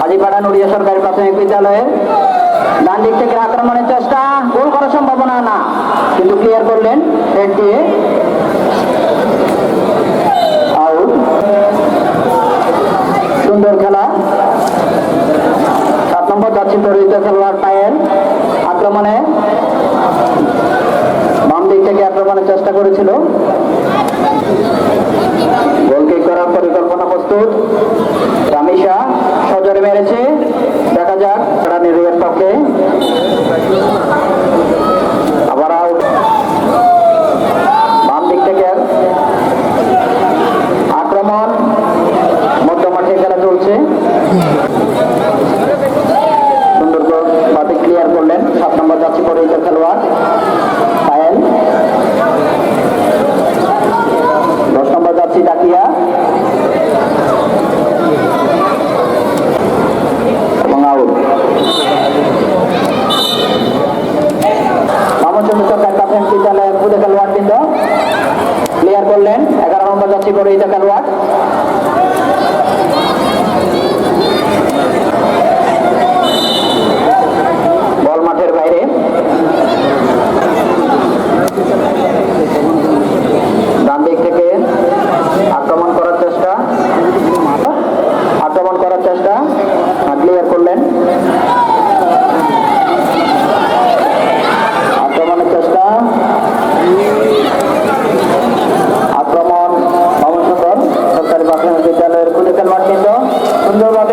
হাজিপাড়া নড়িয়া সরকারি প্রাথমিক বিদ্যালয়ের ডান দিক থেকে আক্রমণের চেষ্টা, গোল করার সম্ভাবনা না, কিন্তু ক্লিয়ার করলেন হেড দিয়ে আউট সুন্দর খেলা। সাত নম্বর যাচ্ছি পরিচিত খেলোয়াড় পায়েল আক্রমণে বাম দিক থেকে আক্রমণের চেষ্টা করেছিল গোল কিক করার পরিকল্পনা প্রস্তুত রামিশা সজরে মেরেছে দেখা যাক রানির পক্ষে আবার আউট বাম দিক থেকে আক্রমণ মধ্য মাঠে খেলা চলছে সুন্দর বাতি ক্লিয়ার করলেন সাত নম্বর যাচ্ছি পরিচিত খেলোয়াড় পায়েল দশ নম্বর যাচ্ছি ডাকিয়া এবং আউট রামচন্দ্র সরকার প্রাথমিক পুজো খেলোয়াড় বৃন্দ ক্লিয়ার করলেন। এগারো নম্বর যাচ্ছি পরিচিত খেলোয়াড়। সুন্দরভাবে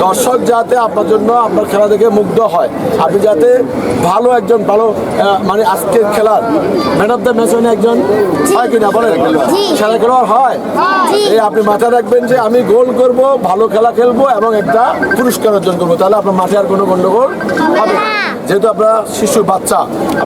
দর্শক যাতে আপনার জন্য আপনার খেলা দেখে মুগ্ধ হয় আপনি যাতে ভালো একজন ভালো মানে আজকের খেলার ম্যান অফ দ্য ম্যাচ মানে একজন হয় কিনা বলেন? খেলা খেলোয়াড় হয়? এই আপনি মাথায় রাখবেন যে আমি গোল করব ভালো খেলা খেলব এবং একটা পুরস্কার অর্জন করব। তাহলে আপনার মাঠে আর কোনো গন্ডগোল হবে যেহেতু আপনার শিশু বাচ্চা।